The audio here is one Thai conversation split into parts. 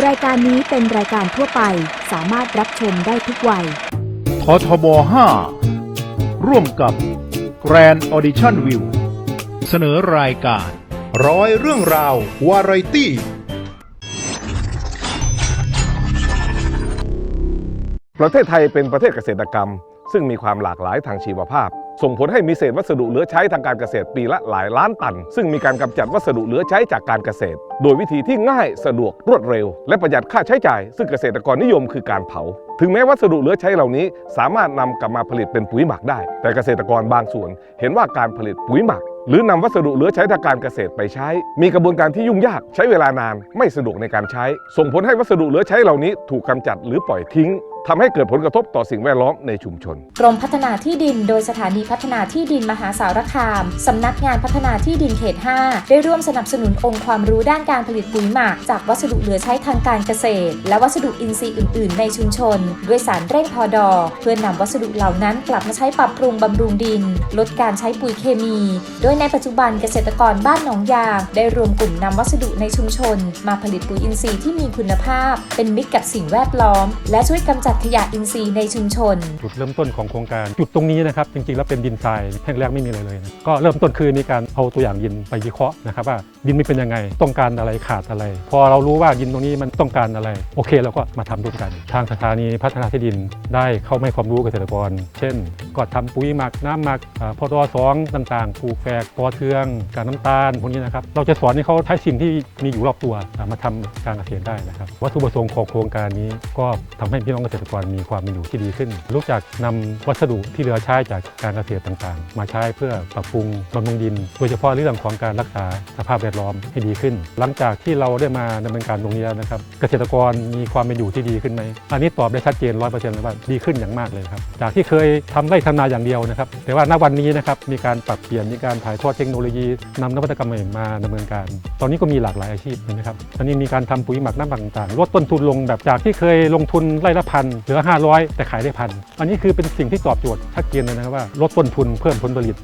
รายการนี้เป็นรายการทั่วไปสามารถรับชมได้ทุกวัย ททบ 5 ร่วมกับ Grand Audition View เสนอรายการ ร้อยเรื่องราว วาไรตี้ ประเทศไทยเป็นประเทศเกษตรกรรม ซึ่งมีความหลากหลายทางชีวภาพ ส่งผลให้มีเศษวัสดุเหลือใช้ทางการเกษตรปีละหลายล้านตัน ซึ่งมีการกำจัดวัสดุเหลือใช้จากการเกษตร โดยวิธีที่ง่ายสะดวกรวดเร็ว และประหยัดค่าใช้จ่าย ซึ่งเกษตรกรนิยมคือการเผา ถึงแม้วัสดุเหลือใช้เหล่านี้ สามารถนำกลับมาผลิตเป็นปุ๋ยหมักได้ แต่เกษตรกรบางส่วน เห็นว่าการผลิตปุ๋ยหมัก หรือนำวัสดุเหลือใช้ทางการเกษตรไปใช้ มีกระบวนการที่ยุ่งยากใช้เวลานาน ไม่สะดวกในการใช้ ส่งผลให้วัสดุเหลือใช้เหล่านี้ถูกกำจัดหรือปล่อยทิ้ง ทำให้เกิดผลกระทบต่อสิ่งแวดล้อมในชุมชน กรมพัฒนาที่ดิน โดยสถานีพัฒนาที่ดินมหาสารคามสำนักงานพัฒนาที่ดินเขต 5 ได้ร่วมสนับสนุนองค์ความรู้ด้านการผลิตปุ๋ยหมัก จากวัสดุเหลือใช้ทางการเกษตร และวัสดุอินทรีย์อื่น ๆ ในชุมชน ด้วยสารเร่งพอดอ เพื่อนำวัสดุเหล่านั้นกลับมาใช้ปรับปรุงบำรุงดิน ลดการใช้ปุ๋ยเคมี โดยในปัจจุบันเกษตรกรบ้านหนองยางได้รวมกลุ่มนำวัสดุในชุมชน มาผลิตปุ๋ยอินทรีย์ที่มีคุณภาพ เป็นมิตรกับสิ่งแวดล้อม และช่วยกำจัดขยะอินทรีย์ในชุมชน จุดเริ่มต้นของโครงการจุดตรงนี้นะครับจริงๆแล้วเป็นดินทรายแท่งแรกไม่มีอะไรเลยนะก็เริ่มต้นคือมีการเอาตัวอย่างดินไปวิเคราะห์นะครับว่าดินมันเป็นยังไงต้องการอะไรขาดอะไร พอเรารู้ว่าดินตรงนี้มันต้องการอะไร โอเคเราก็มาทำร่วมกัน ทางสถานีพัฒนาที่ดินได้เข้าให้ความรู้เกษตรกร เช่นก็ทำปุ๋ยหมักน้ำหมักพอดอสองต่างๆปลูกแฝกปอเทืองการน้ำตาลพวกนี้นะครับเราจะสอนให้เขาใช้สิ่งที่มีอยู่รอบตัวมาทำการเกษตรได้นะครับ วัตถุประสงค์ของโครงการนี้ก็ทำให้พี่น้องเกษตรกรมีความเป็นอยู่ที่ดีขึ้น รู้จักนำวัสดุที่เหลือใช้จากการเกษตรต่างๆ มาใช้เพื่อปรับปรุงบำรุงดิน โดยเฉพาะเรื่องของการรักษาสภาพแวดล้อมให้ดีขึ้น หลังจากที่เราได้มาดำเนินการตรงนี้แล้วนะครับ เกษตรกรมีความเป็นอยู่ที่ดีขึ้นไหมอันนี้ตอบได้ชัดเจนร้อยเปอร์เซ็นต์เลยว่าดีขึ้นอย่างมากเลยครับจากที่เคยทำไร่ทำนาอย่างเดียวนะครับ แต่ว่าณวันนี้นะครับมีการปรับเปลี่ยนมีการถ่ายทอดเทคโนโลยีนำนวัตกรรมใหม่มาดำเนินการ ตอนนี้ก็มีหลากหลายอาชีพนะครับตอนนี้มีการทำปุ๋ยหมักน้ำต่างๆลดต้นทุนลงแบบจากที่เคยลงทุนไร่ละพันเหลือ 500 แต่ขายได้พันอันนี้คือเป็นสิ่งที่ตอบโจทย์ชัดเจนเลยนะครับว่าลดต้นทุนเพิ่มผลผลิต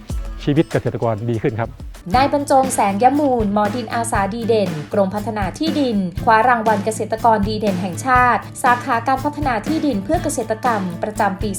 ชีวิตเกษตรกรดีขึ้นครับนายบรรจงแสงยมูลมอดินอาสาดีเด่น กรมพัฒนาที่ดิน คว้ารางวัลเกษตรกรดีเด่นแห่งชาติ สาขาการพัฒนาที่ดินเพื่อเกษตรกรรม ประจำปี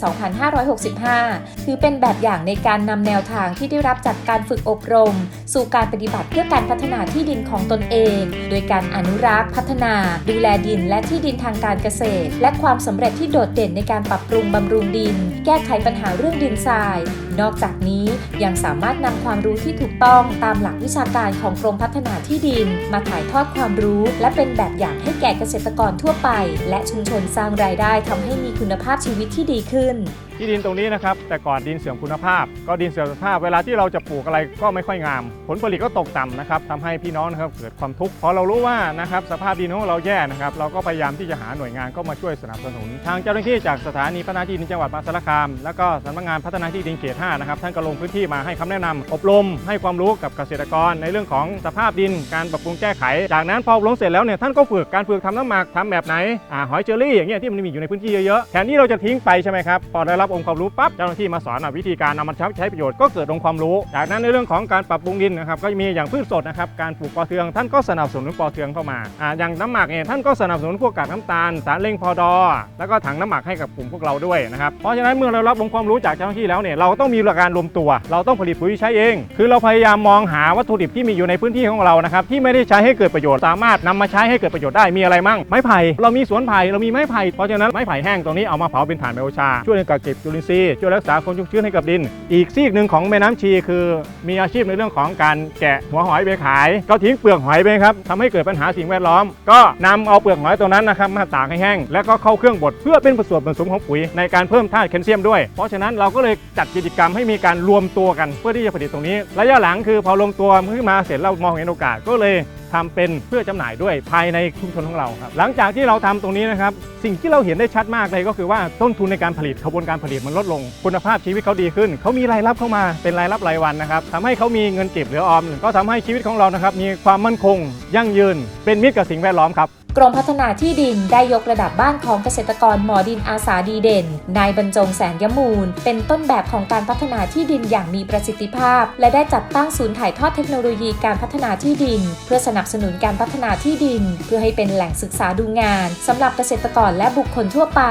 2565 ถือเป็นแบบอย่างในการนำแนวทางที่ได้รับจากการฝึกอบรม สู่การปฏิบัติเพื่อการพัฒนาที่ดินของตนเอง โดยการอนุรักษ์ พัฒนา ดูแลดิน และที่ดินทางการเกษตร และความสำเร็จที่โดดเด่นในการปรับปรุงบำรุงดิน แก้ไขปัญหาเรื่องดินทราย นอกจากนี้ยังสามารถนำความรู้ที่ถูกต้องตามหลักวิชาการของกรมพัฒนาที่ดิน มาถ่ายทอดความรู้และเป็นแบบอย่างให้แก่เกษตรกรทั่วไป และชุมชนสร้างรายได้ทำให้มีคุณภาพชีวิตที่ดีขึ้น ที่ดินตรงนี้นะครับ แต่ก่อนดินเสื่อมคุณภาพ ก็ดินเสื่อมคุณภาพเวลาที่เราจะปลูกอะไรก็ไม่ค่อยงาม ผลผลิตก็ตกต่ำนะครับทำให้พี่น้องนะครับเกิดความทุกข์พอเรารู้ว่านะครับสภาพดินของเราแย่นะครับ เราก็พยายามที่จะหาหน่วยงานเข้ามาช่วยสนับสนุน ทางเจ้าหน้าที่จากสถานีพัฒนาที่ดินจังหวัดมหาสารคาม แล้วก็สำนักงานพัฒนาที่ดินเขต5นะครับท่านก็ลงพื้นที่มาให้คำแนะนำอบรมให้ความรู้กับเกษตรกร ในเรื่องของสภาพดินการปรับปรุงแก้ไข จากนั้นพออบรมเสร็จแล้วเนี่ยท่านก็ฝึกการฝึกทำน้ำหมักทำแบบไหนอ่าหอยเจอรี่อย่างเงี้ยที่มันมีอยู่ในพื้นที่เยอะๆแทนที่เราจะทิ้งไปใช่ไหมครับพอได้รับองค์ความรู้ปั๊บเจ้าหน้าที่มาสอนวิธีการนำมาใช้ใช้ประโยชน์ก็เกิดองค์ความรู้ จากนั้นในเรื่องของการปรับปรุงดินนะครับก็มีอย่างพืชสดนะครับการปลูกปอเทือง ท่านก็สนับสนุนปอเทืองเข้ามาอ่าอย่างน้ำหมักเนี่ยท่านก็สนับสนุนพวกกากน้ำตาล สารเร่งพอดอ แล้วก็ถังน้ำหมักให้กับกลุ่มพวกเราด้วยนะครับเพราะฉะนั้นเมื่อเรารับองค์ความรู้จากเจ้าหน้าที่แล้วเนี่ยเราต้องมีหลักการรวมตัว เราต้องผลิตปุ๋ยใช้เอง คือเราพยายามมองหาวัตถุดิบที่มีอยู่ในพื้นที่ของเรานะครับที่ไม่ได้ใช้ให้เกิดประโยชน์สามารถนำมาใช้ให้เกิดประโยชน์ได้มีอะไรมั่งไม้ไผ่เรามีสวนไผ่เรามีไม้ไผ่เพราะฉะนั้นไม้ไผ่แห้งตรงนี้เอามาเผาเป็นถ่านไบโอชาช่วยในการเก็บจุลินทรีย์ช่วยรักษาความชุ่มชื้นให้กับดิน อีกซีกหนึ่งของแม่น้ำชีคือ มีอาชีพในเรื่องของการแกะหัวหอยไปขาย ก็ทิ้งเปลือกหอยไปครับทำให้เกิดปัญหาสิ่งแวดล้อม ก็นำเอาเปลือกหอยตัวนั้นนะครับมาตากให้แห้ง แล้วก็เข้าเครื่องบดเพื่อเป็นส่วนผสมของปุ๋ยในการเพิ่มธาตุแคลเซียมด้วย เพราะฉะนั้นเราก็เลยจัดกิจกรรมให้มีการรวมตัวกัน เพื่อที่จะผลิตตรงนี้ ระยะหลังคือพอรวมตัวขึ้นมาเสร็จเรามองเห็นโอกาสก็เลย ทำเป็นเพื่อจำหน่ายด้วยภายในชุมชนของเราครับหลังจากที่เราทำตรงนี้นะครับสิ่งที่เราเห็นได้ชัดมากเลยก็คือว่าต้นทุนในการผลิตขบวนการผลิตมันลดลง คุณภาพชีวิตเขาดีขึ้นเขามีรายรับเข้ามาเป็นรายรับรายวันนะครับทำให้เขามีเงินเก็บเหลือออม ก็ทำให้ชีวิตของเรานะครับมีความมั่นคง ยั่งยืน เป็นมิตรกับสิ่งแวดล้อมครับ กรมพัฒนาที่ดินได้ยกระดับบ้านของเกษตรกรหมอดินอาสาดีเด่น นายบรรจงแสนยมูล เป็นต้นแบบของการพัฒนาที่ดินอย่างมีประสิทธิภาพ และได้จัดตั้งศูนย์ถ่ายทอดเทคโนโลยีการพัฒนาที่ดิน เพื่อสนับสนุนการพัฒนาที่ดิน เพื่อให้เป็นแหล่งศึกษาดูงานสำหรับเกษตรกรและบุคคลทั่วไป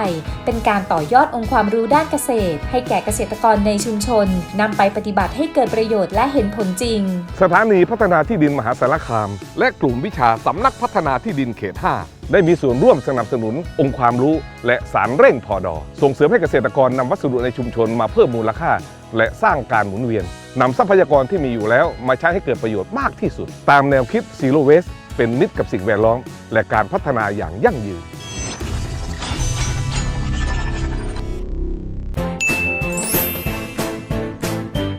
เป็นการต่อยอดองค์ความรู้ด้านเกษตร ให้แก่เกษตรกรในชุมชนนำไปปฏิบัติให้เกิดประโยชน์และเห็นผลจริง สถานีพัฒนาที่ดินมหาสารคาม และกลุ่มวิชาสำนักพัฒนาที่ดินเขต5ได้มีส่วนร่วมสนับสนุน องค์ความรู้ และสารเร่งพอดอ ส่งเสริมให้เกษตรกรนำวัสดุในชุมชนมาเพิ่มมูลค่า และสร้างการหมุนเวียนนำทรัพยากรที่มีอยู่แล้ว มาใช้ให้เกิดประโยชน์มากที่สุด ตามแนวคิด Zero Waste เป็นมิตรกับสิ่งแวดล้อม และการพัฒนาอย่างยั่งยืน